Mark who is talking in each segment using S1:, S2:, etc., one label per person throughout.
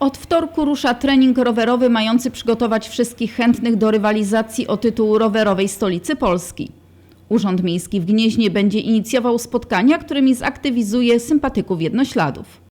S1: Od wtorku rusza trening rowerowy mający przygotować wszystkich chętnych do rywalizacji o tytuł rowerowej stolicy Polski. Urząd Miejski w Gnieźnie będzie inicjował spotkania, którymi zaktywizuje sympatyków jednośladów.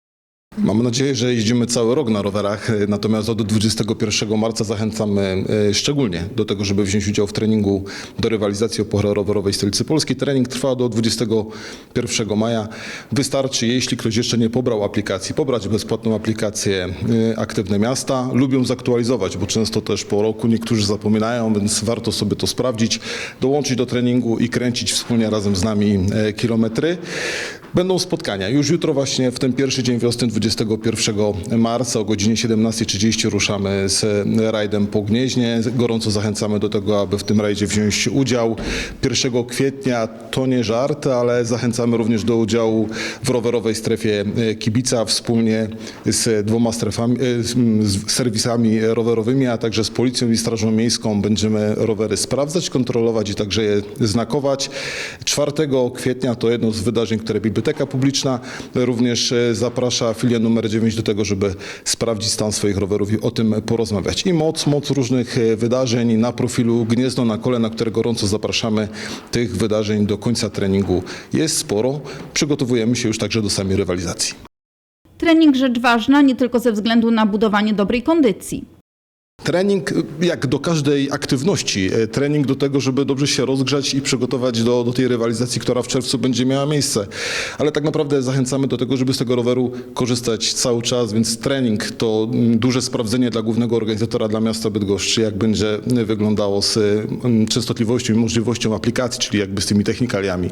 S2: Mamy nadzieję, że jeździmy cały rok na rowerach, e, natomiast od 21 marca zachęcamy e, szczególnie do tego, żeby wziąć udział w treningu do rywalizacji o Puchar Rowerowej Stolicy Polskiej. Trening trwa do 21 maja. Wystarczy, jeśli ktoś jeszcze nie pobrał aplikacji, pobrać bezpłatną aplikację e, Aktywne Miasta. Lubią zaktualizować, bo często też po roku niektórzy zapominają, więc warto sobie to sprawdzić, dołączyć do treningu i kręcić wspólnie razem z nami kilometry. Będą spotkania. Już jutro właśnie w ten pierwszy dzień wiosny 21 marca o godzinie 17.30 ruszamy z rajdem po Gnieźnie. Gorąco zachęcamy do tego, aby w tym rajdzie wziąć udział. 1 kwietnia to nie żart, ale zachęcamy również do udziału w rowerowej strefie kibica wspólnie z dwoma strefami, e, z serwisami rowerowymi, a także z policją i strażą miejską będziemy rowery sprawdzać, kontrolować i także je znakować. 4 kwietnia to jedno z wydarzeń, które Biblioteka Publiczna również e, zaprasza filię numer 9 do tego, żeby sprawdzić stan swoich rowerów i o tym porozmawiać. I moc, moc różnych e, wydarzeń na profilu Gniezno na kole, na które gorąco zapraszamy. Tych wydarzeń do końca treningu jest sporo. Przygotowujemy się już także do samej rywalizacji.
S1: Trening rzecz ważna nie tylko ze względu na budowanie dobrej kondycji.
S2: Trening, jak do każdej aktywności, e, trening do tego, żeby dobrze się rozgrzać i przygotować do, do tej rywalizacji, która w czerwcu będzie miała miejsce. Ale tak naprawdę zachęcamy do tego, żeby z tego roweru korzystać cały czas, więc trening to mm, duże sprawdzenie dla głównego organizatora, dla miasta Bydgoszczy, jak będzie wyglądało z mm, częstotliwością i możliwością aplikacji, czyli jakby z tymi technikaliami.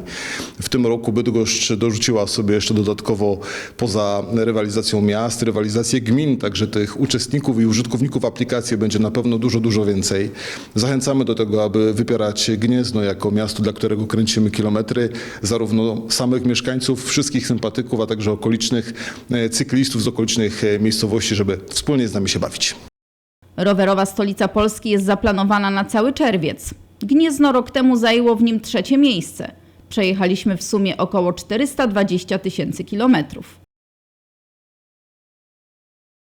S2: W tym roku Bydgoszcz dorzuciła sobie jeszcze dodatkowo poza rywalizacją miast, rywalizację gmin, także tych uczestników i użytkowników aplikacji będzie na pewno dużo, dużo więcej. Zachęcamy do tego, aby wypierać Gniezno jako miasto, dla którego kręcimy kilometry, zarówno samych mieszkańców, wszystkich sympatyków, a także okolicznych e, cyklistów z okolicznych e, miejscowości, żeby wspólnie z nami się bawić.
S1: Rowerowa stolica Polski jest zaplanowana na cały czerwiec. Gniezno rok temu zajęło w nim trzecie miejsce. Przejechaliśmy w sumie około 420 tysięcy kilometrów.